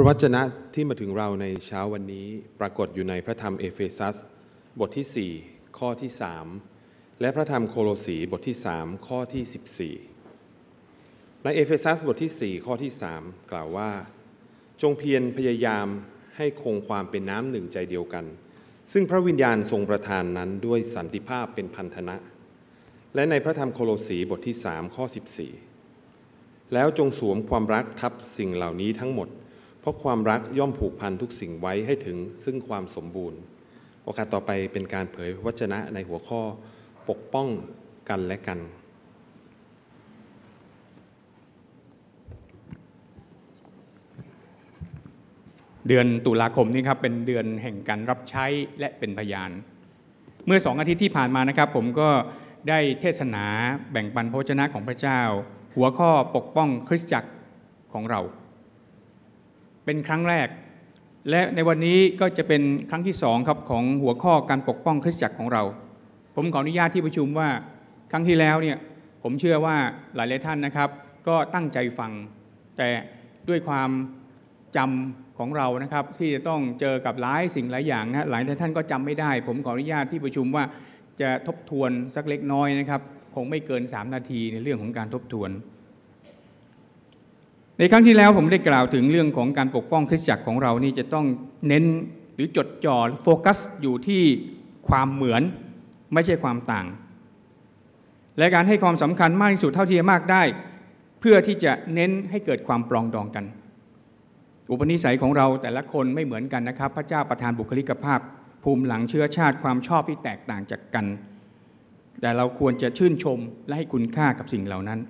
ระวจนะที่มาถึงเราในเช้าวันนี้ปรากฏอยู่ในพระธรรมเอเฟซัส บทที่ 4 ข้อที่ 3 และพระธรรมโคโลสีบทที่ 3 ข้อที่ 14 ในเอเฟซัสบทที่ 4 ข้อที่ 3 กล่าวว่า จงเพียรพยายามให้คงความเป็นน้ำหนึ่งใจเดียวกัน ซึ่งพระวิญญาณทรงประทานนั้นด้วยสันติภาพเป็นพันธนะ และในพระธรรมโคโลสีบทที่ 3 ข้อ 14 แล้วจงสวมความรักทับสิ่งเหล่านี้ทั้งหมด ราะความรักย่อมผูกพันทุกสิ่งไว้ให้ถึงซึ่งความสมบูรณ์ โอกาสต่อไปเป็นการเผยวจนะในหัวข้อปกป้องกันและกัน เดือนตุลาคมนี้ครับเป็นเดือนแห่งการรับใช้และเป็นพยาน เมื่อสองอาทิตย์ที่ผ่านมานะครับ ผมก็ได้เทศนาแบ่งปันพระวจนะของพระเจ้า หัวข้อปกป้องคริสตจักรของเรา เป็นครั้งแรก และในวันนี้ก็จะเป็นครั้งที่สองครับของหัวข้อการปกป้องคริสตจักรของเรา ผมขออนุญาตที่ประชุมว่าครั้งที่แล้วเนี่ยผมเชื่อว่าหลายหลายท่านนะครับ ก็ตั้งใจฟัง แต่ด้วยความจำของเรานะครับ ที่จะต้องเจอกับหลายสิ่งหลายอย่างนะหลายท่านก็จำไม่ได้ ผมขออนุญาตที่ประชุมว่าจะทบทวนสักเล็กน้อยนะครับ คงไม่เกิน 3 นาทีในเรื่องของการทบทวน ในครั้งที่แล้วผมได้กล่าวถึงเรื่องของการปกป้องคริสตจักรของเรานี่จะต้องเน้นหรือจดจ่อโฟกัสอยู่ที่ความเหมือนไม่ใช่ความต่าง และการให้ความสำคัญมากที่สุดเท่าที่จะมากได้ เพื่อที่จะเน้นให้เกิดความปรองดองกัน อุปนิสัยของเราแต่ละคนไม่เหมือนกันนะครับ พระเจ้าประทานบุคลิกภาพ ภูมิหลังเชื้อชาติความชอบที่แตกต่างจากกัน แต่เราควรจะชื่นชมและให้คุณค่ากับสิ่งเหล่านั้น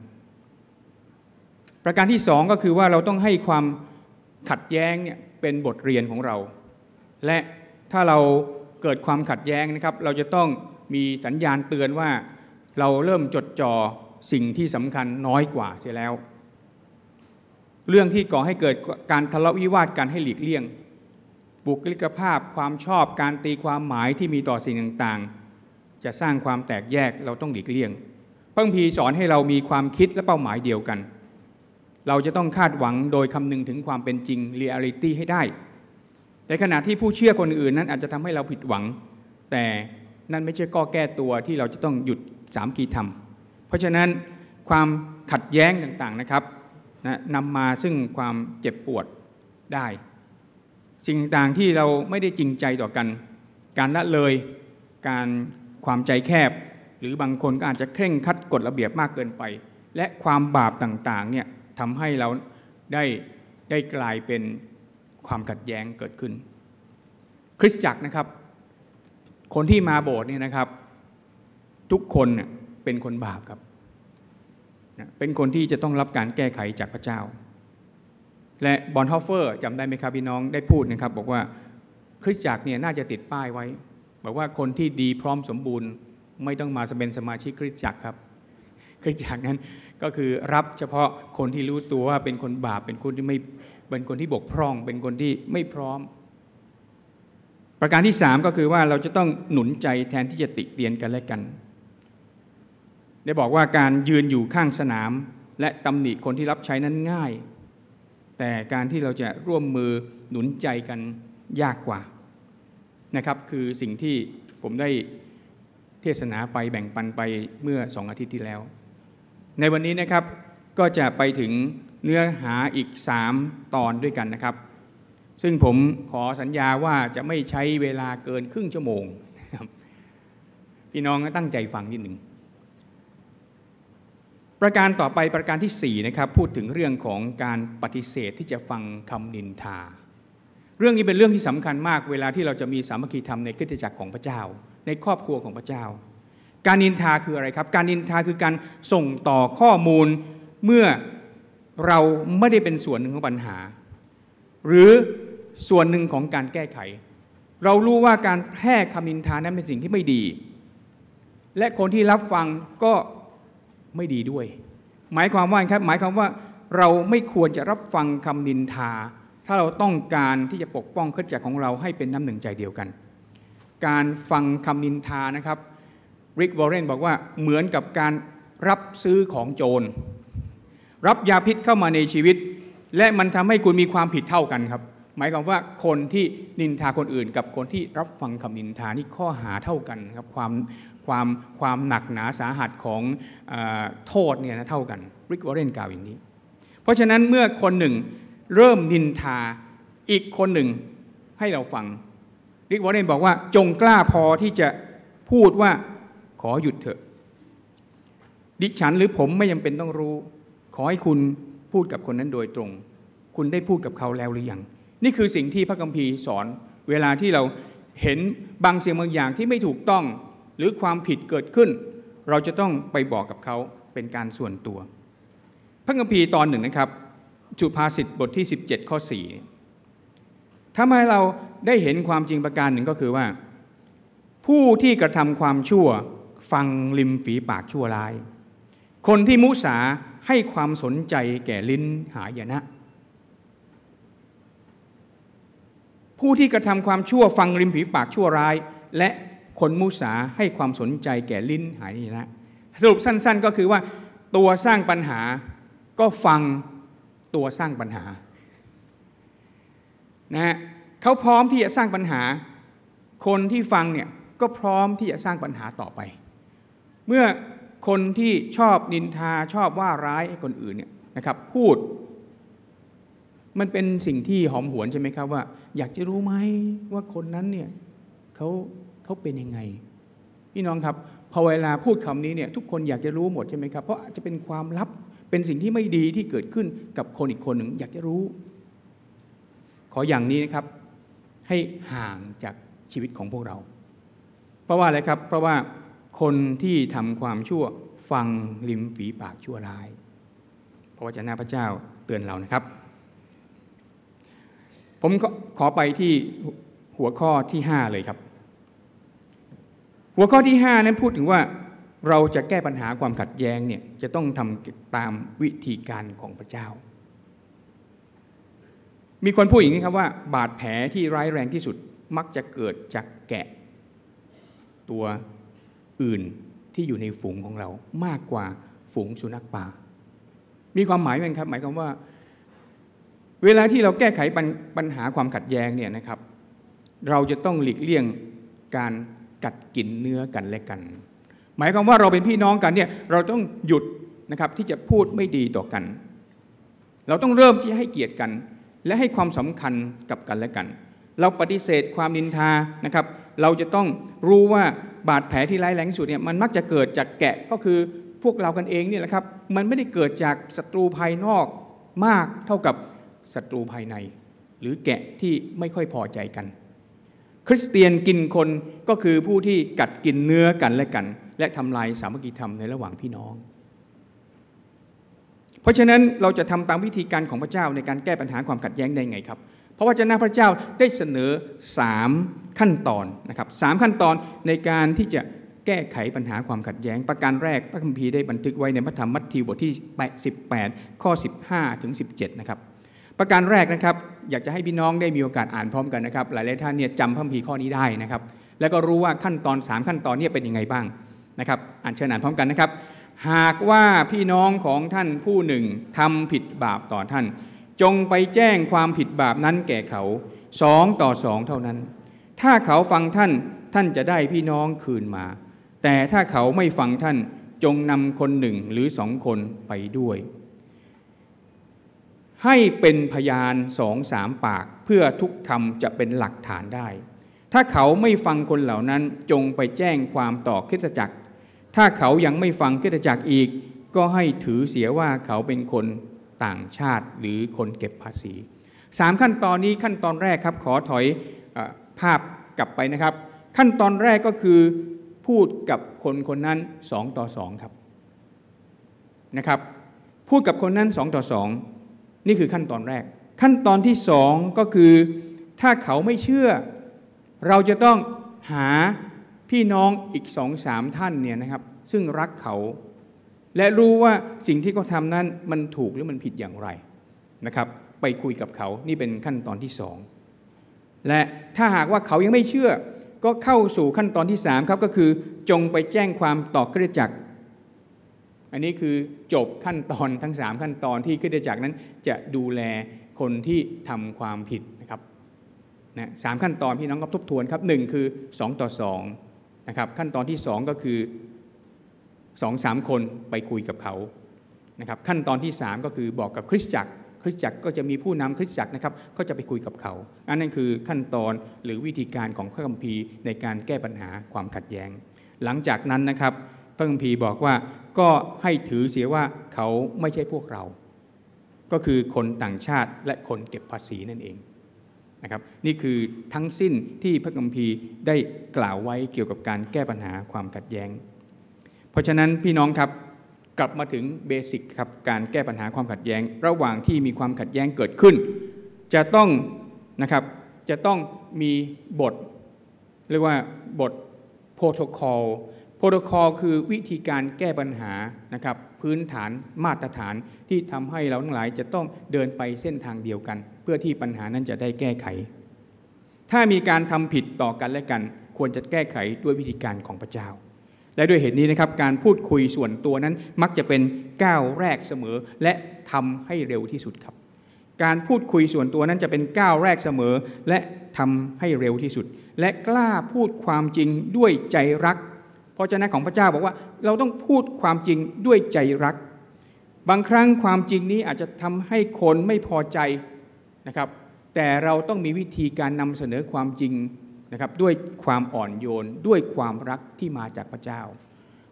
ประการที่สองก็คือว่าเราต้องให้ความขัดแย้งเนี่ยเป็นบทเรียนของเรา และถ้าเราเกิดความขัดแย้งนะครับ เราจะต้องมีสัญญาณเตือนว่าเราเริ่มจดจ่อสิ่งที่สำคัญน้อยกว่าเสียแล้ว เรื่องที่ก่อให้เกิดการทะเลาะวิวาทกันให้หลีกเลี่ยง บุคลิกภาพความชอบการตีความหมายที่มีต่อสิ่งต่างๆ จะสร้างความแตกแยกเราต้องหลีกเลี่ยงพระคัมภีสอนให้เรามีความคิดและเป้าหมายเดียวกัน เราจะต้องคาดหวังโดยคำนึงถึงความเป็นจริงเรียลิตี้ให้ได้ ในขณะที่ผู้เชื่อคนอื่นนั้นอาจจะทำให้เราผิดหวัง แต่นั่นไม่ใช่ก้อแก้ตัวที่เราจะต้องหยุดสามกีธรรม เพราะฉะนั้นความขัดแย้งต่างๆนะครับนะนำมาซึ่งความเจ็บปวดได้ สิ่งต่างๆที่เราไม่ได้จริงใจต่อกัน การละเลยการความใจแคบ หรือบางคนก็อาจจะเคร่งคัดกฎระเบียบมากเกินไป และความบาปต่างๆเนี่ย ทำให้เราได้ได้กลายเป็นความขัดแย้งเกิดขึ้น คริสตจักรนะครับ คนที่มาโบสถ์เนี่ยนะครับ ทุกคนเป็นคนบาปครับเป็นคนที่จะต้องรับการแก้ไขจากพระเจ้า และบอนฮอฟเฟอร์จำได้ไหมครับพี่น้องได้พูดนะครับ บอกว่าคริสตจักรเนี่ยน่าจะติดป้ายไว้ บอกว่าคนที่ดีพร้อมสมบูรณ์ ไม่ต้องมาสเป็นสมาชิกคริสตจักรครับ คริสตจักรนั้น ก็คือรับเฉพาะคนที่รู้ตัวว่าเป็นคนบาปเป็นคนที่ไม่เป็นคนที่บกพร่อง เป็นคนที่ไม่พร้อม ประการที่สามก็คือว่าเราจะต้องหนุนใจแทนที่จะติเตียนกันและกันได้บอกว่าการยืนอยู่ข้างสนาม และตำหนิคนที่รับใช้นั้นง่าย แต่การที่เราจะร่วมมือหนุนใจกันยากกว่านะครับ คือสิ่งที่ผมได้เทศนาไปแบ่งปันไปเมื่อสองอาทิตย์ที่แล้ว ในวันนี้นะครับก็จะไปถึงเนื้อหาอีกสามตอนด้วยกันนะครับ ซึ่งผมขอสัญญาว่าจะไม่ใช้เวลาเกินครึ่งชั่วโมง พี่น้องตั้งใจฟังนิดหนึ่งประการต่อไปประการที่ 4 นะครับ พูดถึงเรื่องของการปฏิเสธที่จะฟังคำนินทา เรื่องนี้เป็นเรื่องที่สำคัญมากเวลาที่เราจะมีสามัคคีธรรมในคริสตจักรของพระเจ้า ในครอบครัวของพระเจ้า การนินทาคืออะไรครับ การนินทาคือการส่งต่อข้อมูลเมื่อเราไม่ได้เป็นส่วนหนึ่งของปัญหา หรือส่วนหนึ่งของการแก้ไข เรารู้ว่าการแพร่คำนินทานั้นเป็นสิ่งที่ไม่ดี และคนที่รับฟังก็ไม่ดีด้วย หมายความว่าครับหมายความว่าเราไม่ควรจะรับฟังคำนินทา ถ้าเราต้องการที่จะปกป้องคริสตจักรของเราให้เป็นน้ำหนึ่งใจเดียวกัน การฟังคำนินทานะครับ ริกวอร์เรนบอกว่าเหมือนกับการรับซื้อของโจร รับยาพิษเข้ามาในชีวิต และมันทำให้คุณมีความผิดเท่ากันครับ หมายความว่าคนที่นินทาคนอื่น กับคนที่รับฟังคำนินทานี่ข้อหาเท่ากันครับความความความหนักหนาสาหัสของอโทษเนี่ยนะเท่ากันริกวอร์เรนกล่าวอย่างนี้ เพราะฉะนั้นเมื่อคนหนึ่งเริ่มนินทาอีกคนหนึ่งให้เราฟังริกวอร์เรนบอกว่าจงกล้าพอที่จะพูดว่า ขอหยุดเถอะ ดิฉันหรือผมไม่ยังเป็นต้องรู้ ขอให้คุณพูดกับคนนั้นโดยตรง คุณได้พูดกับเขาแล้วหรือยัง นี่คือสิ่งที่พระคัมภีร์สอน เวลาที่เราเห็นบางสิ่งบางอย่างที่ไม่ถูกต้อง หรือความผิดเกิดขึ้น เราจะต้องไปบอกกับเขาเป็นการส่วนตัว พระคัมภีร์ตอนหนึ่งนะครับ จุภาษิตบทที่ 17 ข้อ 4ทำให้เราได้เห็นความจริงประการหนึ่งก็คือว่า ผู้ที่กระทำความชั่ว ฟังริมฝีปากชั่วร้าย คนที่มุสาให้ความสนใจแก่ลิ้นหายนะ ผู้ที่กระทำความชั่วฟังริมฝีปากชั่วร้าย และคนมุสาให้ความสนใจแก่ลิ้นหายนะ สรุปสั้น ๆ ก็คือว่าตัวสร้างปัญหาก็ฟังตัวสร้างปัญหานะฮะเขาพร้อมที่จะสร้างปัญหา คนที่ฟังเนี่ยก็พร้อมที่จะสร้างปัญหาต่อไป เมื่อคนที่ชอบนินทาชอบว่าร้ายให้คนอื่นเนี่ยนะครับพูด มันเป็นสิ่งที่หอมหวนใช่ไหมครับว่า อยากจะรู้ไหมว่าคนนั้นเนี่ยเขาเขาเป็นยังไง พี่น้องครับพอเวลาพูดคำนี้เนี่ยทุกคนอยากจะรู้หมดใช่ไหมครับเพราะอาจจะเป็นความลับเป็นสิ่งที่ไม่ดีที่เกิดขึ้นกับคนอีกคนหนึ่งอยากจะรู้ ขออย่างนี้นะครับ ให้ห่างจากชีวิตของพวกเรา เพราะว่าอะไรครับ เพราะว่า คนที่ทำความชั่วฟังริมฝีปากชั่วร้าย เพราะวจนะพระเจ้าเตือนเรานะครับ ผมขอไปที่หัวข้อที่ 5 เลยครับ หัวข้อที่ 5 นั้นพูดถึงว่าเราจะแก้ปัญหาความขัดแย้งเนี่ยจะต้องทำตามวิธีการของพระเจ้า มีคนพูดอย่างนี้ครับว่า บาดแผลที่ร้ายแรงที่สุดมักจะเกิดจากแกะ ตัว อื่นที่อยู่ในฝูงของเรามากกว่าฝูงสุนัขป่า มีความหมายไหมครับ หมายความว่า เวลาที่เราแก้ไขปัญหาความขัดแย้งเนี่ยนะครับ เราจะต้องหลีกเลี่ยงการกัดกินเนื้อกันและกัน หมายความว่าเราเป็นพี่น้องกันเนี่ยเราต้องหยุดนะครับที่จะพูดไม่ดีต่อกัน เราต้องเริ่มที่ให้เกียรติกัน และให้ความสำคัญกับกันและกัน เราปฏิเสธความนินทานะครับ เราจะต้องรู้ว่าบาดแผลที่ร้ายแรงสุดเนี่ยมันมักจะเกิดจากแกะก็คือพวกเรากันเองเนี่ยแหละครับ มันไม่ได้เกิดจากศัตรูภายนอกมากเท่ากับศัตรูภายใน หรือแกะที่ไม่ค่อยพอใจกัน คริสเตียนกินคนก็คือผู้ที่กัดกินเนื้อกันและกัน และทำลายสามัคคีธรรมในระหว่างพี่น้อง เพราะฉะนั้นเราจะทำตามวิธีการของพระเจ้าในการแก้ปัญหาความขัดแย้งได้ไงครับ เพราะว่าเจ้าพระเจ้าได้เสนอสามขั้นตอนนะครับสามขั้นตอนในการที่จะแก้ไขปัญหาความขัดแย้ง ประการแรกพระคัมภีร์ได้บันทึกไว้ในพระธรรมมัทธิวบทที่18ข้อ 15 ถึง 17 นะครับ ประการแรกนะครับอยากจะให้พี่น้องได้มีโอกาสอ่านพร้อมกันนะครับ หลายๆท่านเนี่ยจำพระคัมภีร์ข้อนี้ได้นะครับ แล้วก็รู้ว่าขั้นตอน 3 ขั้นตอนนี้เป็นยังไงบ้างนะครับอ่านเชิญอ่านพร้อมกันนะครับ หากว่าพี่น้องของท่านผู้หนึ่งทำผิดบาปต่อท่าน จงไปแจ้งความผิดบาปนั้นแก่เขาสองต่อสองเท่านั้น ถ้าเขาฟังท่านท่านจะได้พี่น้องคืนมา แต่ถ้าเขาไม่ฟังท่านจงนำคนหนึ่งหรือสองคนไปด้วย ให้เป็นพยานสองสามปากเพื่อทุกคำจะเป็นหลักฐานได้ ถ้าเขาไม่ฟังคนเหล่านั้นจงไปแจ้งความต่อคิดจักร ถ้าเขายังไม่ฟังคิดจักรอีก ก็ให้ถือเสียว่าเขาเป็นคน ต่างชาติหรือคนเก็บภาษีสามขั้นตอนนี้ขั้นตอนแรกครับขอถอยอภาพกลับไปนะครับ ขั้นตอนแรกก็คือพูดกับคนคนนั้นสองต่อสองครับนะครับพูดกับคนนั้นสองต่อสองนี่คือขั้นตอนแรก ขั้นตอนที่สองก็คือถ้าเขาไม่เชื่อ เราจะต้องหาพี่น้องอีกสองสามท่านเนี่ยนะครับซึ่งรักเขา และรู้ว่าสิ่งที่เขาทำนั้นมันถูกหรือมันผิดอย่างไรนะครับ ไปคุยกับเขานี่เป็นขั้นตอนที่สองและถ้าหากว่าเขายังไม่เชื่อ ก็เข้าสู่ขั้นตอนที่สามครับก็คือจงไปแจ้งความต่อคริสจักร อันนี้คือจบขั้นตอนทั้ง 3 ขั้นตอนที่คริสตจักรนั้นจะดูแลคนที่ทำความผิดนะครับนะสามขั้นตอนพี่น้องก็ทบทวนครับหนึ่งคือ 2 ต่อ2นะครับขั้นตอนที่ 2 ก็คือ 2องสามคนไปคุยกับเขานะครับขั้นตอนที่ 3 ก็คือบอกกับคริสตจักร คริสตจักรก็จะมีผู้นำคริสตจักรนะครับก็จะไปคุยกับเขาอันนั้นคือขั้นตอนหรือวิธีการของพระคัมภีร์ในการแก้ปัญหาความขัดแย้ง หลังจากนั้นนะครับพระคัมภีร์บอกว่าก็ให้ถือเสียว่าเขาไม่ใช่พวกเรา ก็คือคนต่างชาติและคนเก็บภาษีนั่นเองนะครับนี่คือทั้งสิ้นที่พระคัมภีร์ได้กล่าวไว้เกี่ยวกับการแก้ปัญหาความขัดแย้ง ราะฉะนั้นพี่น้องครับกลับมาถึงเบสิกครับการแก้ปัญหาความขัดแย้ง ระหว่างที่มีความขัดแย้งเกิดขึ้น จะต้องนะครับจะต้องมีบท เรียกว่าบทโปรโตคอลโปรโตคอลคือวิธีการแก้ปัญหานะครับพื้นฐานมาตรฐานที่ทำให้เราทั้งหลายจะต้องเดินไปเส้นทางเดียวกัน เพื่อที่ปัญหานั้นจะได้แก้ไข ถ้ามีการทำผิดต่อกันและกัน ควรจะแก้ไขด้วยวิธีการของพระเจ้า และด้วยเหตุนี้นะครับการพูดคุยส่วนตัวนั้นมักจะเป็นก้าวแรกเสมอ และทำให้เร็วที่สุดครับ การพูดคุยส่วนตัวนั้นจะเป็นก้าวแรกเสมอ และทำให้เร็วที่สุด และกล้าพูดความจริงด้วยใจรัก เพราะเจ้าของพระเจ้าบอกว่าเราต้องพูดความจริงด้วยใจรัก บางครั้งความจริงนี้อาจจะทำให้คนไม่พอใจนะครับ แต่เราต้องมีวิธีการนำเสนอความจริง นะครับด้วยความอ่อนโยนด้วยความรักที่มาจากพระเจ้า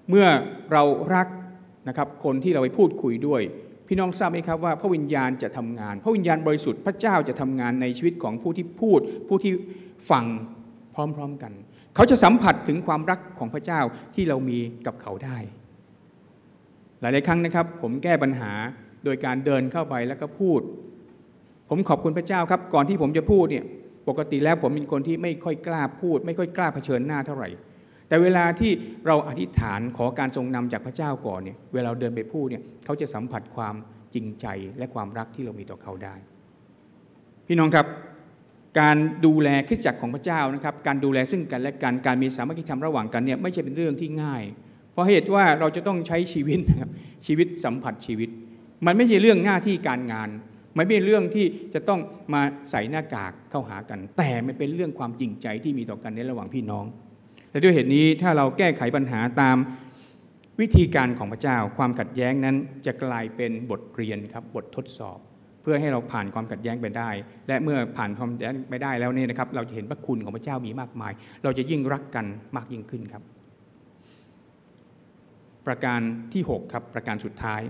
เมื่อเรารักนะครับคนที่เราไปพูดคุยด้วย พี่น้องทราบไหมครับว่าพระวิญญาณจะทำงาน พระวิญญาณบริสุทธิ์พระเจ้าจะทำงานในชีวิตของผู้ที่พูด ผู้ที่ฟังพร้อมๆกัน เขาจะสัมผัสถึงความรักของพระเจ้าที่เรามีกับเขาได้ หลายๆครั้งนะครับ ผมแก้ปัญหาโดยการเดินเข้าไปแล้วก็พูด ผมขอบคุณพระเจ้าครับ ก่อนที่ผมจะพูดเนี่ย ปกติแล้วผมเป็นคนที่ไม่ค่อยกล้าพูด ไม่ค่อยกล้าเผชิญหน้าเท่าไหร่ แต่เวลาที่เราอธิษฐานขอการทรงนำจากพระเจ้าก่อนเนี่ยเวลาเราเดินไปพูดเนี่ยเขาจะสัมผัสความจริงใจและความรักที่เรามีต่อเขาได้ พี่น้องครับการดูแลคริสตจักรของพระเจ้านะครับ การดูแลซึ่งกันและกันการมีสามัคคีธรรมระหว่างกันเนี่ยไม่ใช่เป็นเรื่องที่ง่าย เพราะเหตุว่าเราจะต้องใช้ชีวิตนะครับชีวิตสัมผัสชีวิต มันไม่ใช่เรื่องหน้าที่การงาน ม่เป็นเรื่องที่จะต้องมาใส่หน้ากากเข้าหากัน แต่มันเป็นเรื่องความจริงใจที่มีต่อกันในระหว่างพี่น้อง และด้วยเหตุนี้ถ้าเราแก้ไขปัญหาตามวิธีการของพระเจ้า ความขัดแย้งนั้นจะกลายเป็นบทเรียนครับบททดสอบ เพื่อให้เราผ่านความขัดแย้งไปได้ และเมื่อผ่านความขัดแย้งไปได้แล้วเนี่ยนะครับ เราจะเห็นพระคุณของพระเจ้ามีมากมาย เราจะยิ่งรักกันมากยิ่งขึ้นครับ ประการที่ 6 ครับประการสุดท้าย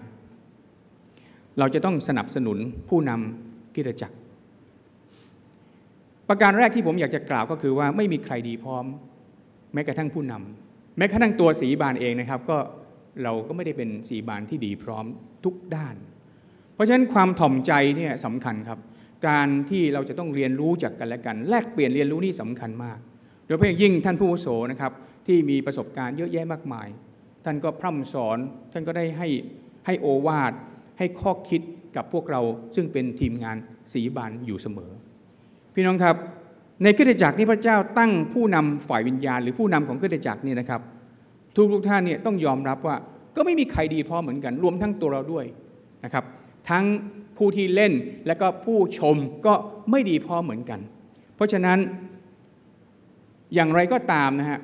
เราจะต้องสนับสนุนผู้นำกิจจักร ประการแรกที่ผมอยากจะกล่าวก็คือว่าไม่มีใครดีพร้อม แม้กระทั่งผู้นำแม้กระทั่งตัวสีบานเองนะครับก็เราก็ไม่ได้เป็นสีบานที่ดีพร้อมทุกด้าน เพราะฉะนั้นความถ่อมใจเนี่ยสำคัญครับ การที่เราจะต้องเรียนรู้จากกันและกัน แลกเปลี่ยนเรียนรู้นี่สำคัญมาก โดยเฉพาะยิ่งท่านผู้วุโสนะครับที่มีประสบการณ์เยอะแยะมากมาย ท่านก็พร่ำสอนท่านก็ได้ให้ให้โอวาท ให้ข้อคิดกับพวกเราซึ่งเป็นทีมงานสีบานอยู่เสมอ พี่น้องครับในคริสตจักรนี้พระเจ้าตั้งผู้นำฝ่ายวิญญาณ หรือผู้นำของคริสตจักรนี่นะครับ ทุกทุกท่านเนี่ยต้องยอมรับว่าก็ไม่มีใครดีพอเหมือนกัน รวมทั้งตัวเราด้วยนะครับ ทั้งผู้ที่เล่นและก็ผู้ชมก็ไม่ดีพอเหมือนกัน เพราะฉะนั้นอย่างไรก็ตามนะฮะ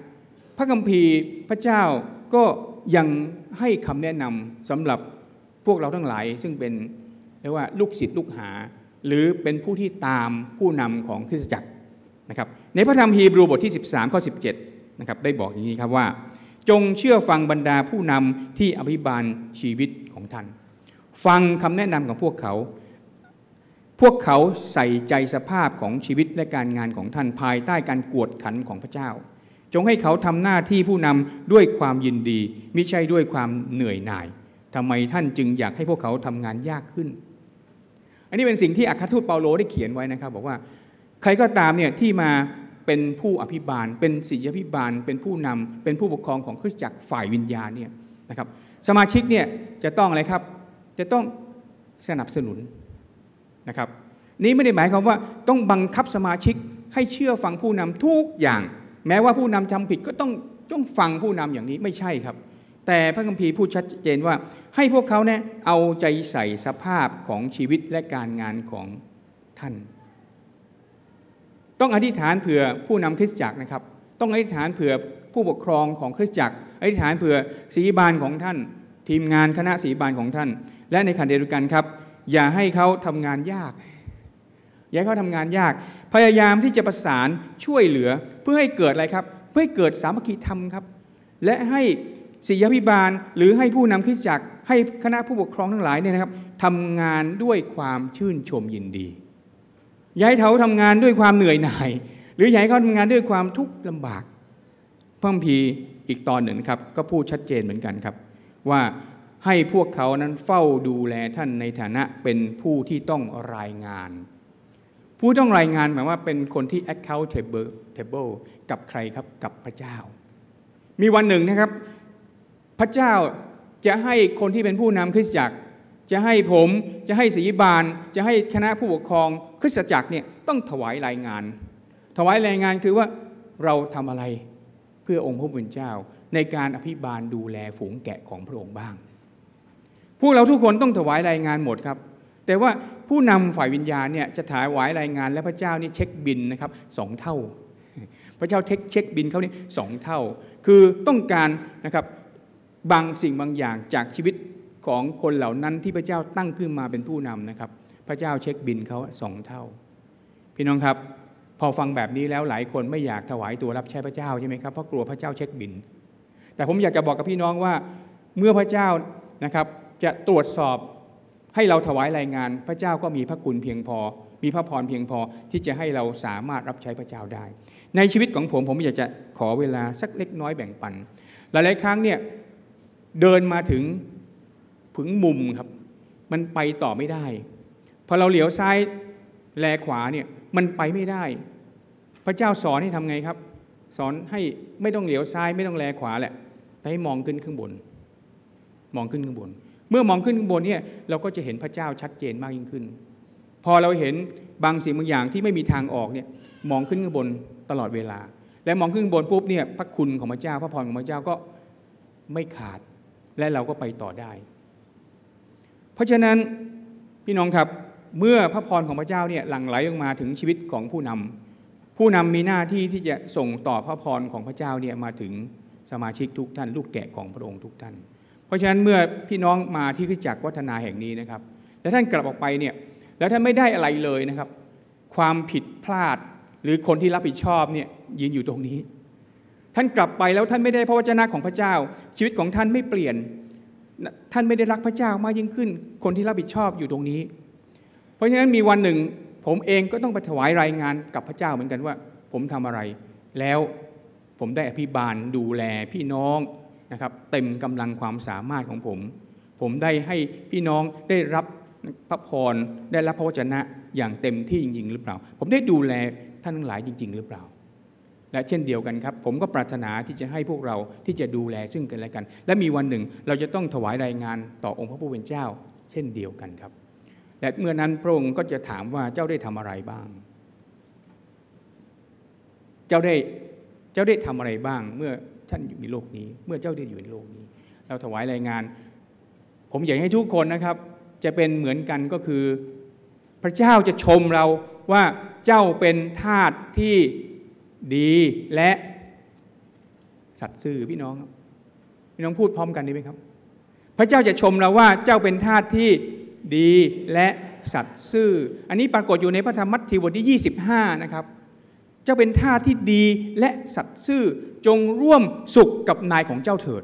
พระคัมภีร์พระเจ้าก็ยังให้คำแนะนำสำหรับ พวกเราทั้งหลายซึ่งเป็นเรียกว่าลูกศิษย์ลูกหา หรือเป็นผู้ที่ตามผู้นำของคริสตจักรนะครับในพระธรรมฮีบรูบทที่ 13ข้อ17นะครับได้บอกอย่างนี้ครับว่า จงเชื่อฟังบรรดาผู้นำที่อภิบาลชีวิตของท่าน ฟังคำแนะนำของพวกเขา พวกเขาใส่ใจสภาพของชีวิตและการงานของท่านภายใต้การกวดขันของพระเจ้า จงให้เขาทำหน้าที่ผู้นำด้วยความยินดีไม่ใช่ด้วยความเหนื่อยหน่าย ทำไมท่านจึงอยากให้พวกเขาทำงานยากขึ้น อันนี้เป็นสิ่งที่อัครทูตเปาโลได้เขียนไว้นะครับ บอกว่าใครก็ตามเนี่ยที่มาเป็นผู้อภิบาล เป็นศิษยภิบาล เป็นผู้นำเป็นผู้ปกครองของคริสตจักรฝ่ายวิญญาณเนี่ยนะครับ สมาชิกเนี่ยจะต้องอะไรครับ จะต้องสนับสนุนนะครับ นี้ไม่ได้หมายความว่าต้องบังคับสมาชิกให้เชื่อฟังผู้นำทุกอย่าง แม้ว่าผู้นำทำผิดก็ต้องต้องฟังผู้นำอย่างนี้ไม่ใช่ครับ แต่พระคัมภีร์พูดชัดเจนว่า ให้พวกเขาเนี่ยเอาใจใส่สภาพของชีวิตและการงานของท่าน ต้องอธิษฐานเผื่อผู้นำคริสตจักรนะครับ ต้องอธิษฐานเผื่อผู้ปกครองของคริสตจักร อธิษฐานเผื่อศีบาลของท่าน ทีมงานคณะศีบาลของท่าน และในขณะเดียวกันครับ อย่าให้เขาทำงานยาก อย่าให้เขาทำงานยาก พยายามที่จะประสานช่วยเหลือเพื่อให้เกิดอะไรครับ เพื่อให้เกิดสามัคคีธรรมครับ และให้ ศิยพิบาล หรือให้ผู้นำคริสตจักรให้คณะผู้ปกครองทั้งหลายเนี่ยนะครับทำงานด้วยความชื่นชมยินดีอย่าให้เขาทำงานด้วยความเหนื่อยหน่าย หรืออย่าให้เขาทำงานด้วยความทุกข์ลำบากพระคัมภีอีกตอนหนึ่งครับก็พูดชัดเจนเหมือนกันครับ ว่าให้พวกเขานั้นเฝ้าดูแลท่านในฐานะเป็นผู้ที่ต้องรายงาน ผู้ต้องรายงานหมายว่าเป็นคนที่ accountable กับใครครับกับพระเจ้า มีวันหนึ่งนะครับ พระเจ้าจะให้คนที่เป็นผู้นำคริสตจักร จะให้ผมจะให้ศีบาล จะให้คณะผู้ปกครองคริสตจักรเนี่ยต้องถวายรายงาน ถวายรายงานคือว่าเราทำอะไรเพื่อองค์พระผู้เป็นเจ้า ในการอภิบาลดูแลฝูงแกะของพระองค์บ้าง พวกเราทุกคนต้องถวายรายงานหมดครับ แต่ว่าผู้นำฝ่ายวิญญาณเนี่ยจะถวายรายงานและพระเจ้านี่เช็คบินนะครับสองเท่า พระเจ้าเช็คเช็คบินเขานี่สองเท่า คือต้องการนะครับ บางสิ่งบางอย่างจากชีวิตของคนเหล่านั้นที่พระเจ้าตั้งขึ้นมาเป็นผู้นำนะครับ พระเจ้าเช็คบินเขาสองเท่า พี่น้องครับ พอฟังแบบนี้แล้วหลายคนไม่อยากถวายตัวรับใช้พระเจ้าใช่ไหมครับเพราะกลัวพระเจ้าเช็คบิน แต่ผมอยากจะบอกกับพี่น้องว่าเมื่อพระเจ้านะครับจะตรวจสอบให้เราถวายรายงาน พระเจ้าก็มีพระคุณเพียงพอ มีพระพรเพียงพอที่จะให้เราสามารถรับใช้พระเจ้าได้ ในชีวิตของผมผมอยากจะขอเวลาสักเล็กน้อยแบ่งปัน หลายๆครั้งเนี่ย เดินมาถึงผึงมุมครับ มันไปต่อไม่ได้ พอเราเหลียวซ้ายแลขวาเนี่ยมันไปไม่ได้ พระเจ้าสอนให้ทำไงครับ สอนให้ไม่ต้องเหลียวซ้ายไม่ต้องแลขวาแหละแต่ให้มองขึ้นข้างบน มองขึ้นข้างบน เมื่อมองขึ้นข้างบนเนี่ยเราก็จะเห็นพระเจ้าชัดเจนมากยิ่งขึ้น พอเราเห็นบางสิ่งบางอย่างที่ไม่มีทางออกเนี่ยมองขึ้นข้างบนตลอดเวลา และมองขึ้นข้างบนปุ๊บเนี่ยพระคุณของพระเจ้า พระพรของพระเจ้าก็ไม่ขาด และเราก็ไปต่อได้ เพราะฉะนั้นพี่น้องครับเมื่อพระพรของพระเจ้าเนี่ยหลั่งไหลลงมาถึงชีวิตของผู้นำผู้นำมีหน้าที่ที่จะส่งต่อพระพรของพระเจ้าเนี่ยมาถึงสมาชิกทุกท่าน ลูกแกะของพระองค์ทุกท่าน เพราะฉะนั้นเมื่อพี่น้องมาที่ขึ้นจักวัฒนาแห่งนี้นะครับ แล้วท่านกลับออกไปเนี่ยแล้วท่านไม่ได้อะไรเลยนะครับ ความผิดพลาดหรือคนที่รับผิดชอบเนี่ยยืนอยู่ตรงนี้ ท่านกลับไปแล้วท่านไม่ได้พระวจนะของพระเจ้า ชีวิตของท่านไม่เปลี่ยน ท่านไม่ได้รักพระเจ้ามากยิ่งขึ้น คนที่รับผิดชอบอยู่ตรงนี้ เพราะฉะนั้นมีวันหนึ่ง ผมเองก็ต้องไปถวายรายงานกับพระเจ้าเหมือนกันว่า ผมทำอะไร แล้วผมได้อภิบาลดูแลพี่น้องนะครับเต็มกำลังความสามารถของผม ผมได้ให้พี่น้องได้รับพระพรได้รับพระวจนะอย่างเต็มที่จริง ๆ หรือเปล่า ผมได้ดูแลท่านทั้งหลายจริง ๆ หรือเปล่า และเช่นเดียวกันครับ ผมก็ปรารถนาที่จะให้พวกเราที่จะดูแลซึ่งกันและกัน และมีวันหนึ่งเราจะต้องถวายรายงานต่อองค์พระผู้เป็นเจ้า เช่นเดียวกันครับ และเมื่อนั้นพระองค์ก็จะถามว่าเจ้าได้ทำอะไรบ้าง เจ้าได้เจ้าได้ทำอะไรบ้าง เมื่อท่านอยู่ในโลกนี้ เมื่อเจ้าได้อยู่ในโลกนี้ เราถวายรายงาน ผมอยากให้ทุกคนนะครับ จะเป็นเหมือนกันก็คือ พระเจ้าจะชมเราว่าเจ้าเป็นทาสที่ ดีและสัตย์ซื่อพี่น้องพี่น้องพูดพร้อมกันดีไหมครับ พระเจ้าจะชมเราว่าเจ้าเป็นทาสที่ดีและสัตย์ซื่อ อันนี้ปรากฏอยู่ในพระธรรมมัทธิวบทที่ 25 นะครับ เจ้าเป็นท่าที่ดีและสัตย์ซื่อจงร่วมสุขกับนายของเจ้าเถิด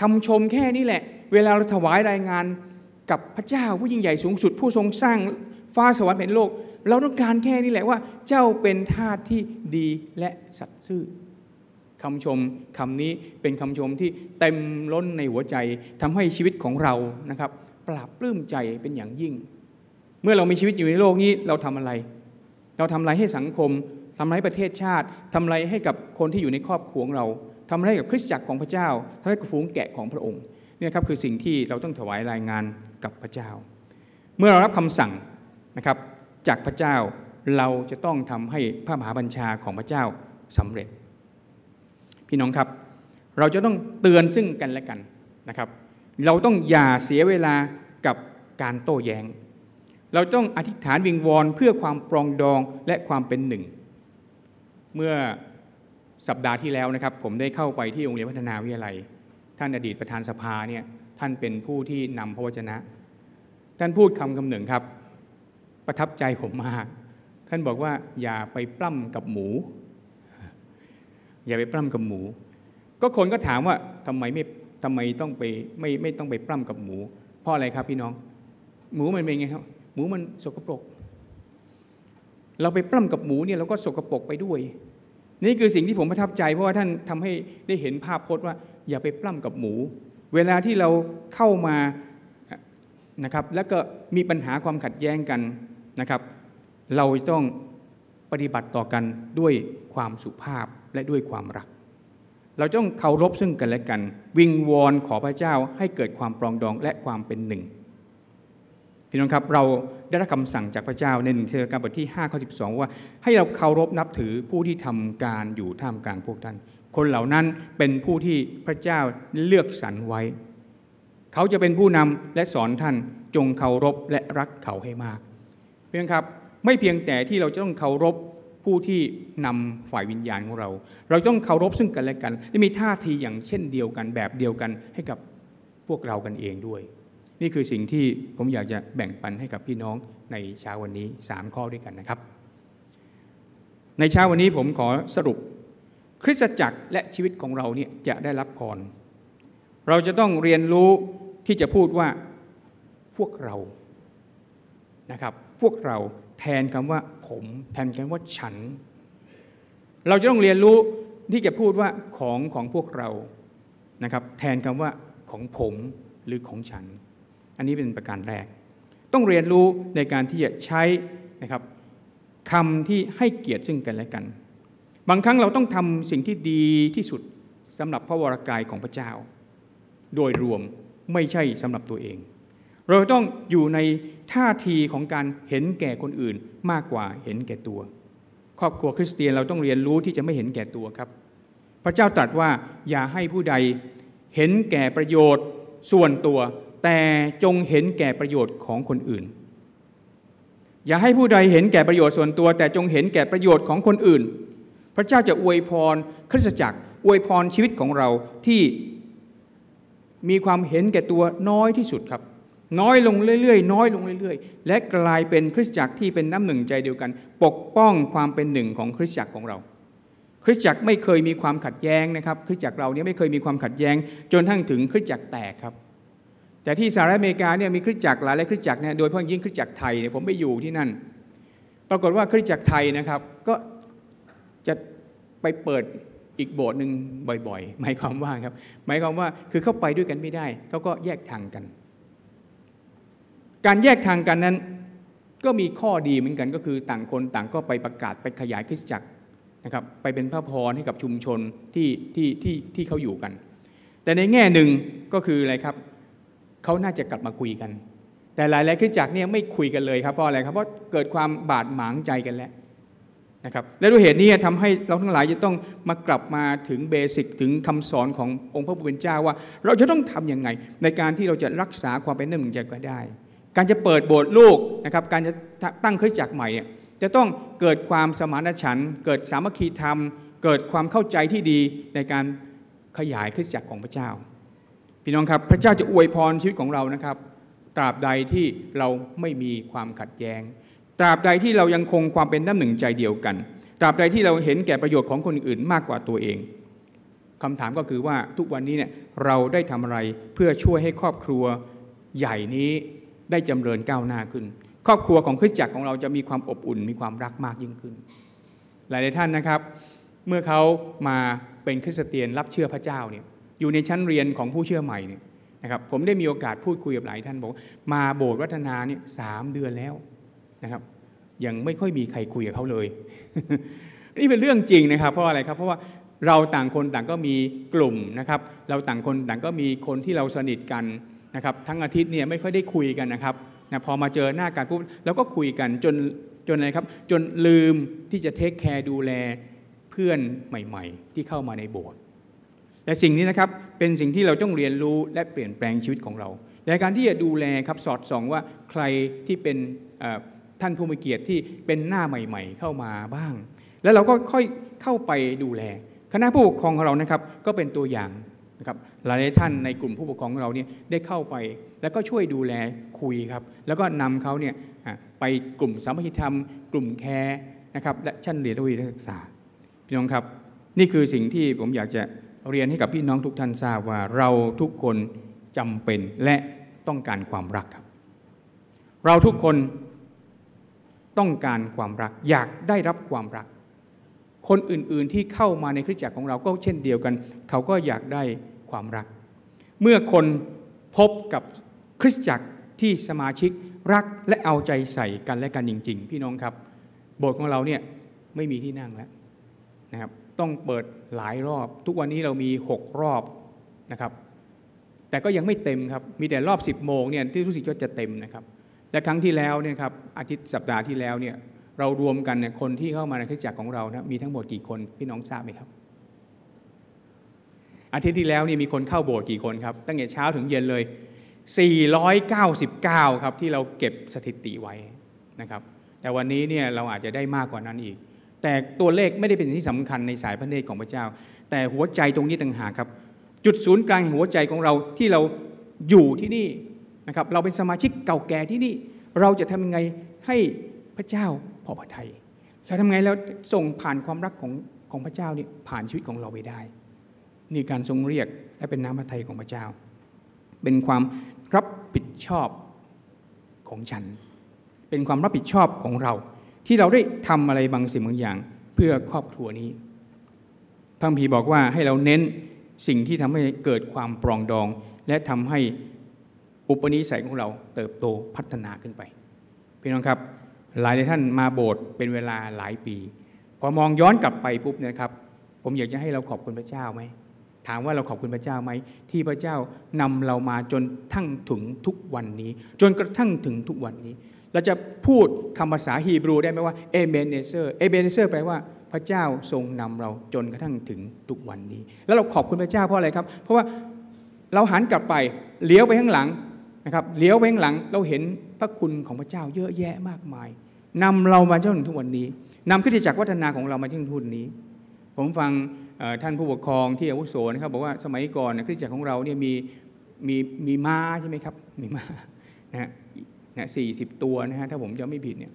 คำชมแค่นี้แหละ เวลาเราถวายรายงานกับพระเจ้าผู้ยิ่งใหญ่สูงสุดผู้ทรงสร้างฟ้าสวรรค์เป็นโลก เราต้องการแค่นี้แหละว่า เจ้าเป็นทาสที่ดีและสัตย์ซื่อคำชมคำนี้เป็นคำชมที่เต็มล้นในหัวใจทำให้ชีวิตของเรานะครับ ปราบปลื้มใจเป็นอย่างยิ่ง เมื่อเรามีชีวิตอยู่ในโลกนี้เราทำอะไร เราทำอะไรให้สังคมทำอะไรให้ประเทศชาติทำอะไรให้กับคนที่อยู่ในครอบครัวของเราทำอะไรกับคริสตจักรของพระเจ้าทำให้กับฝูงแกะของพระองค์เนี่ยครับคือสิ่งที่เราต้องถวายรายงานกับพระเจ้า เมื่อเรารับคำสั่งนะครับ จากพระเจ้าเราจะต้องทำให้พระมหาบัญชาของพระเจ้าสำเร็จ พี่น้องครับ เราจะต้องเตือนซึ่งกันและกันนะครับ เราต้องอย่าเสียเวลากับการโต้แยง้ง เราต้องอธิษฐานวิงวอนเพื่อความปรองดองและความเป็นหนึ่ง เมื่อสัปดาห์ที่แล้วนะครับ ผมได้เข้าไปที่โรงเรียนพัฒนาวิทยาลัย ท่านอดีตประธานสภาเนี่ยท่านเป็นผู้ที่นำพระวจนะ ท่านพูดคำคำหนึ่งครับ ประทับใจผมมาก ท่านบอกว่าอย่าไปปล้ำกับหมู อย่าไปปล้ำกับหมู ก็คนก็ถามว่าทำไมไม่ทำไมต้องไปไม่ไม่ต้องไปปล้ำกับหมู เพราะอะไรครับพี่น้อง หมูมันเป็นไงครับ หมูมันสกปรก เราไปปล้ำกับหมูเนี่ยเราก็สกปรกไปด้วย นี่คือสิ่งที่ผมประทับใจ เพราะว่าท่านทำให้ได้เห็นภาพพจน์ว่า อย่าไปปล้ำกับหมู เวลาที่เราเข้ามานะครับแล้วก็มีปัญหาความขัดแย้งกัน นะครับ เราต้องปฏิบัติต่อกันด้วยความสุภาพและด้วยความรัก เราต้องเคารพซึ่งกันและกัน วิงวอนขอพระเจ้าให้เกิดความปรองดองและความเป็นหนึ่งพี่น้องครับเราได้รับคำสั่งจากพระเจ้าในหนึ่งเทศกาลบทที่5ข้อ12 ว่าให้เราเคารพนับถือผู้ที่ทำการอยู่ท่ามกลางพวกท่าน คนเหล่านั้นเป็นผู้ที่พระเจ้าเลือกสรรไว้ เขาจะเป็นผู้นำและสอนท่านจงเคารพและรักเขาให้มาก เพียงครับไม่เพียงแต่ที่เราจะต้องเคารพผู้ที่นำฝ่ายวิญญาณของเรา เราต้องเคารพซึ่งกันและกันและมีท่าทีอย่างเช่นเดียวกันแบบเดียวกันให้กับพวกเรากันเองด้วย นี่คือสิ่งที่ผมอยากจะแบ่งปันให้กับพี่น้องในเช้าวันนี้ 3 ข้อด้วยกันนะครับ ในเช้าวันนี้ผมขอสรุปคริสตจักรและชีวิตของเราเนี่ยจะได้รับพรเราจะต้องเรียนรู้ที่จะพูดว่าพวกเรานะครับ พวกเราแทนคำว่าผม แทนคำว่าฉัน เราจะต้องเรียนรู้ที่จะพูดว่าของของพวกเรานะครับ แทนคำว่าของผมหรือของฉัน อันนี้เป็นประการแรก ต้องเรียนรู้ในการที่จะใช้นะครับคำที่ให้เกียรติซึ่งกันและกัน บางครั้งเราต้องทำสิ่งที่ดีที่สุดสำหรับพระวรากายของพระเจ้า โดยรวมไม่ใช่สำหรับตัวเอง เราต้องอยู่ในท่าทีของการเห็นแก่คนอื่นมากกว่าเห็นแก่ตัว ครอบครัวคริสเตียนเราต้องเรียนรู้ที่จะไม่เห็นแก่ตัวครับ พระเจ้าตรัสว่าอย่าให้ผู้ใดเห็นแก่ประโยชน์ส่วนตัว แต่จงเห็นแก่ประโยชน์ของคนอื่น อย่าให้ผู้ใดเห็นแก่ประโยชน์ส่วนตัว แต่จงเห็นแก่ประโยชน์ของคนอื่น พระเจ้าจะอวยพรคริสตจักรอวยพรชีวิตของเราที่มีความเห็นแก่ตัวน้อยที่สุดครับ น้อยลงเรื่อยๆ น้อยลงเรื่อยๆ และกลายเป็นคริสตจักรที่เป็นน้ำหนึ่งใจเดียวกัน ปกป้องความเป็นหนึ่งของคริสตจักรของเรา คริสตจักรไม่เคยมีความขัดแย้งนะครับคริสตจักรเราเนี่ยไม่เคยมีความขัดแย้ง จนทั้งถึงคริสตจักรแตกครับ แต่ที่สหรัฐอเมริกาเนี่ยมีคริสตจักรหลายหลายคริสตจักรเนี่ยโดยเฉพาะยิ่งคริสตจักรไทยเนี่ยผมไปอยู่ที่นั่น ปรากฏว่าคริสตจักรไทยนะครับก็จะไปเปิดอีกโบสถ์หนึ่งบ่อยๆ หมายความว่าครับหมายความว่าคือเข้าไปด้วยกันไม่ได้เขาก็แยกทางกัน การแยกทางกันนั้นก็มีข้อดีเหมือนกันก็คือต่างคนต่างก็ไปประกาศไปขยายคริสตจักรนะครับไปเป็นพระพรให้กับชุมชนที่ที่ที่ที่เขาอยู่กัน แต่ในแง่หนึ่งก็คืออะไรครับเขาน่าจะกลับมาคุยกัน แต่หลายๆคริสตจักรเนี่ยไม่คุยกันเลยครับเพราะอะไรครับเพราะเกิดความบาดหมางใจกันแล้วนะครับและด้วยเหตุนี้ทำให้เราทั้งหลายจะต้องมากลับมาถึงเบสิกถึงคำสอนขององค์พระผู้เป็นเจ้าว่า เราจะต้องทํำยังไงในการที่เราจะรักษาความเป็นหนึ่งใจก็ได้ การจะเปิดโบสถ์ลูกนะครับการจะตั้งคริสตจักรใหม่เนี่ยจะต้องเกิดความสมานฉันท์เกิดสามัคคีธรรม เกิดความเข้าใจที่ดีในการขยายคริสตจักรของพระเจ้า พี่น้องครับพระเจ้าจะอวยพรชีวิตของเรานะครับ ตราบใดที่เราไม่มีความขัดแย้ง ตราบใดที่เรายังคงความเป็นน้ำหนึ่งใจเดียวกัน ตราบใดที่เราเห็นแก่ประโยชน์ของคนอื่นมากกว่าตัวเองคำถามก็คือว่าทุกวันนี้เนี่ยเราได้ทำอะไรเพื่อช่วยให้ครอบครัวใหญ่นี้ ได้จำเริญก้าวหน้าขึ้น ครอบครัวของคริสตจักรของเราจะมีความอบอุ่นมีความรักมากยิ่งขึ้น หลายท่านนะครับ เมื่อเขามาเป็นคริสเตียนรับเชื่อพระเจ้าเนี่ยอยู่ในชั้นเรียนของผู้เชื่อใหม่เนี่ยนะครับผมได้มีโอกาสพูดคุยกับหลายท่านบอกมาโบสถ์วัฒนาเนี่ยสามเดือนแล้วนะครับยังไม่ค่อยมีใครคุยกับเขาเลย นี่เป็นเรื่องจริงนะครับ เพราะอะไรครับเพราะว่าเราต่างคนต่างก็มีกลุ่มนะครับ เราต่างคนต่างก็มีคนที่เราสนิทกัน นะครับทั้งอาทิตย์เนี่ยไม่ค่อยได้คุยกันนะครับนะพอมาเจอหน้ากันปุ๊บเราก็คุยกันจนจนอะไรครับ จนลืมที่จะเทคแคร์ดูแลเพื่อนใหม่ ๆ ที่เข้ามาในโบสถ์และสิ่งนี้นะครับเป็นสิ่งที่เราต้องเรียนรู้และเปลี่ยนแปลงชีวิตของเราในการที่จะดูแลครับสอดส่องว่าใครที่เป็นท่านผู้มีเกียรติที่เป็นหน้าใหม่ ๆ เข้ามาบ้าง แล้วเราก็ค่อยเข้าไปดูแล คณะผู้ปกครองของเรานะครับก็เป็นตัวอย่างนะครับ หลายท่านในกลุ่มผู้ปกครองของเราเนี่ยได้เข้าไป แล้วก็ช่วยดูแลคุยครับ แล้วก็นำเขาเนี่ยไปกลุ่มสามัคคีธรรม กลุ่มแคร์นะครับและชั้นเรียนวิทยาศึกษาพี่น้องครับ นี่คือสิ่งที่ผมอยากจะเรียนให้กับพี่น้องทุกท่านทราบว่าเราทุกคนจำเป็นและต้องการความรักครับ เราทุกคนต้องการความรัก อยากได้รับความรัก คนอื่นๆที่เข้ามาในคริสตจักรของเราก็เช่นเดียวกัน เขาก็อยากได้ ความรัก เมื่อคนพบกับคริสตจักรที่สมาชิกรักและเอาใจใส่กันและกันจริง ๆ พี่น้องครับ โบสถ์ของเราเนี่ยไม่มีที่นั่งแล้วนะครับต้องเปิดหลายรอบ ทุกวันนี้เรามีหกรอบนะครับ แต่ก็ยังไม่เต็มครับ มีแต่รอบ 10 โมงเนี่ยที่รู้สึกว่าจะเต็มนะครับ และครั้งที่แล้วเนี่ยครับอาทิตย์สัปดาห์ที่แล้วเนี่ยเรารวมกันเนี่ยคนที่เข้ามาในคริสตจักรของเรานะมีทั้งหมดกี่คนพี่น้องทราบไหมครับ อาทิตย์ที่แล้วนี่มีคนเข้าโบสถ์กี่คนครับ ตั้งแต่เช้าถึงเย็นเลย 499 ครับที่เราเก็บสถิติไว้นะครับ แต่วันนี้เนี่ยเราอาจจะได้มากกว่านั้นอีก แต่ตัวเลขไม่ได้เป็นที่สำคัญในสายพระเนตรของพระเจ้า แต่หัวใจตรงนี้ต่างหากครับ จุดศูนย์กลางหัวใจของเราที่เราอยู่ที่นี่นะครับเราเป็นสมาชิกเก่าแก่ที่นี่ เราจะทำยังไงให้พระเจ้าพอพระทัยเราทำไงแล้วส่งผ่านความรักของของพระเจ้าเนี่ยผ่านชีวิตของเราไปได้ นี่การทรงเรียกและเป็นน้ำพระทัยของพระเจ้า เป็นความรับผิดชอบของฉัน เป็นความรับผิดชอบของเรา ที่เราได้ทำอะไรบางสิ่งบางอย่าง เพื่อครอบครัวนี้พระพีบอกว่าให้เราเน้นสิ่งที่ทำให้เกิดความปรองดอง และทำให้อุปนิสัยของเราเติบโตพัฒนาขึ้นไปพี่น้องครับหลายท่านมาโบสถ์เป็นเวลาหลายปี พอมองย้อนกลับไปปุ๊บเนี่ยครับ ผมอยากจะให้เราขอบคุณพระเจ้าไหม ถามว่าเราขอบคุณพระเจ้าไหมที่พระเจ้านำเรามาจนทั้งถึงทุกวันนี้ จนกระทั่งถึงทุกวันนี้ เราจะพูดคำภาษาฮีบรูได้ไหมว่าเอเบเนเซอร์เอเบเนเซอร์แปลว่าพระเจ้าทรงนำเราจนกระทั่งถึงทุกวันนี้ แล้วเราขอบคุณพระเจ้าเพราะอะไรครับ เพราะว่าเราหันกลับไปเลี้ยวไปข้างหลังนะครับเลี้ยวไปข้างหลังเราเห็นพระคุณของพระเจ้าเยอะแยะมากมายนำเรามาจนถึงทุกวันนี้นำขึ้นจากวัฒนาของเรามาจนถึงทุกวันนี้ ผมฟัง ท่านผู้ปกครองที่อาวุโสนะครับบอกว่าสมัยก่อนคริสตจักรของเราเนี่ยมีมีมีม้าใช่ไหมครับมีม้านะฮะนะสี่สิบตัวนะฮะถ้าผมจะไม่ผิดเนี่ย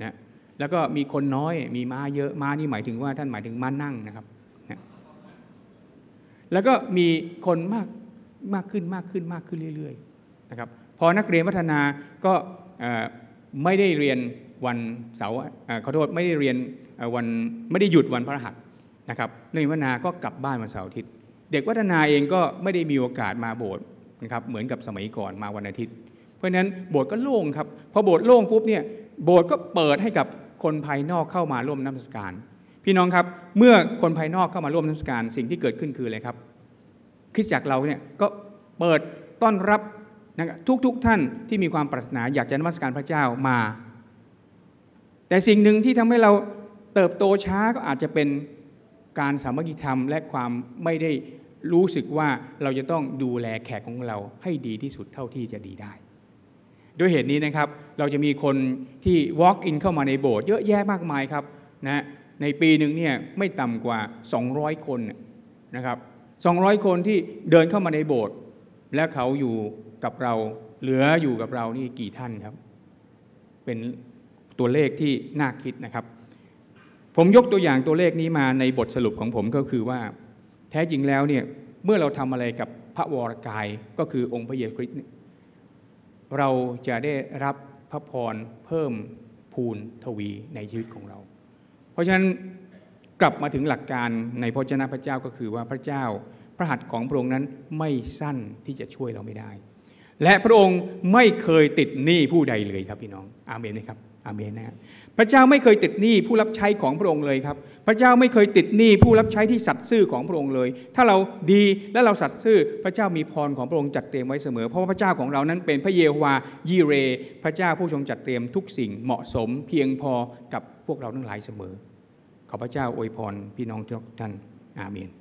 นะแล้วก็มีคนน้อยมีม้าเยอะม้านี่หมายถึงว่าท่านหมายถึงม้านั่งนะครับนะแล้วก็มีคนมากมากขึ้นมากขึ้นมากขึ้นเรื่อยๆนะครับพอนักเรียนพัฒนาก็ไม่ได้เรียนวันเสาร์ขอโทษไม่ได้เรียนวันไม่ได้หยุดวันพระหัส นะครับเนวัฒนาก็กลับบ้านวันเสาร์อาทิตย์ เด็กวัฒนาเองก็ไม่ได้มีโอกาสมาโบสถ์นะครับเหมือนกับสมัยก่อนมาวันอาทิตย์ เพราะฉะนั้นโบสถ์ก็โล่งครับพอโบสถ์โล่งปุ๊บเนี่ยโบสถ์ก็เปิดให้กับคนภายนอกเข้ามาร่วมน้ำสการ พี่น้องครับเมื่อคนภายนอกเข้ามาร่วมน้ำสการสิ่งที่เกิดขึ้นคืออะไรครับคริสจากเราเนี่ยก็เปิดต้อนรับนะครับทุกๆทท่านที่มีความปรารถนาอยากจะนมัสการพระเจ้ามา แต่สิ่งหนึ่งที่ทำให้เราเติบโตช้าก็อาจจะเป็น การสามัคคีธรรมและความไม่ได้รู้สึกว่าเราจะต้องดูแลแขกของเราให้ดีที่สุดเท่าที่จะดีได้ ด้วยเหตุนี้นะครับเราจะมีคนที่ walk in เข้ามาในโบสถ์เยอะแยะมากมายครับนะในปีหนึ่งเนี่ยไม่ต่ำกว่า 200 คนนะครับ 200 คนที่เดินเข้ามาในโบสถ์และเขาอยู่กับเราเหลืออยู่กับเรานี่กี่ท่านครับ เป็นตัวเลขที่น่าคิดนะครับ ผมยกตัวอย่างตัวเลขนี้มาในบทสรุปของผมก็คือว่า แท้จริงแล้วเนี่ยเมื่อเราทำอะไรกับพระวรกายก็คือองค์พระเยซูคริสต์เราจะได้รับพระพรเพิ่มพูนทวีในชีวิตของเรา เพราะฉะนั้นกลับมาถึงหลักการในพระเจ้าพระเจ้าก็คือว่าพระเจ้าพระหัตถ์ของพระองค์นั้นไม่สั้นที่จะช่วยเราไม่ได้ และพระองค์ไม่เคยติดหนี้ผู้ใดเลยครับพี่น้อง อาเมนไหมครับ อาเมนนะครพระเจ้าไม่เคยติดหนี้ผู้รับใช้ของพระองค์เลยครับ พระเจ้าไม่เคยติดหนี้ผู้รับใช้ที่สัตย์ซื่อของพระองค์เลย ถ้าเราดีและเราสัตย์ซื่อ พระเจ้ามีพรของพระองค์จัดเตรียมไว้เสมอ เพราะว่าพระเจ้าของเรานั้นเป็นพระเยโฮวายีเร พระเจ้าผู้ทรงจัดเตรียมทุกสิ่งเหมาะสมเพียงพอกับพวกเราทั้งหลายเสมอ ขอพระเจ้าอวยพรพี่น้องทุกท่านอาเมน